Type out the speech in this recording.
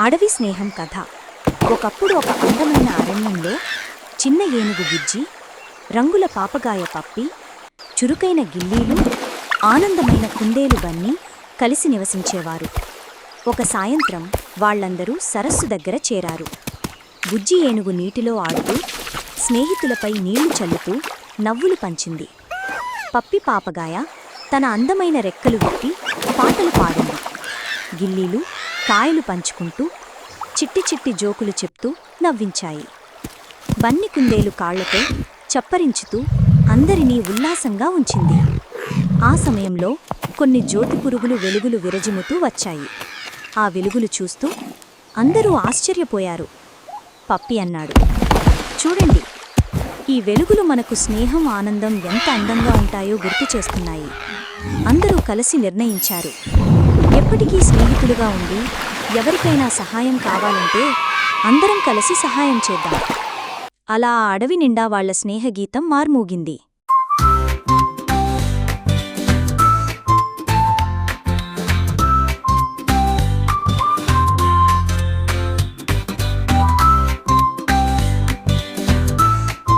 అడవి స్నేహం కథ. ఒకప్పుడు ఒక అందమైన అరణ్యంలో చిన్న ఏనుగు బుజ్జి రంగుల పాపగాయ పప్పి చురుకైన గిల్లీలు ఆనందమైన కుందేలు బన్నీ కలిసి నివసించేవారు. ఒక సాయంత్రం వాళ్ళందరూ సరస్సు దగ్గర చేరారు. బుజ్జి ఏనుగు నీటిలో ఆడుతూ స్నేహితులపై నీళ్ళు చల్లుతూ నవ్వులు పంచింది. పప్పి పాపగాయ తన అందమైన రెక్కలు విప్పి పాటలు పాడింది. గిల్లీలు కాయలు పంచుకుంటూ చిట్టి చిట్టి జోకులు చెప్తూ నవ్వించాయి. బన్ని కుందేలు కాళ్ళతో చప్పరించుతూ అందరినీ ఉల్లాసంగా ఉంచింది. ఆ సమయంలో కొన్ని జ్యోతి పురుగులు వెలుగులు విరజిమ్ముతూ వచ్చాయి. ఆ వెలుగులు చూస్తూ అందరూ ఆశ్చర్యపోయారు. పప్పి అన్నాడు చూడండి ఈ వెలుగులు మనకు స్నేహం ఆనందం ఎంత అందంగా ఉంటాయో గుర్తు చేస్తున్నాయి. అందరూ కలిసి నిర్ణయించారు. ఎప్పటికీ స్నేహితులుగా ఉండి ఎవరికైనా సహాయం కావాలంటే అందరం కలిసి సహాయం చేద్దాం. అలా ఆ అడవి నిండా వాళ్ళ స్నేహగీతం మార్మూగింది.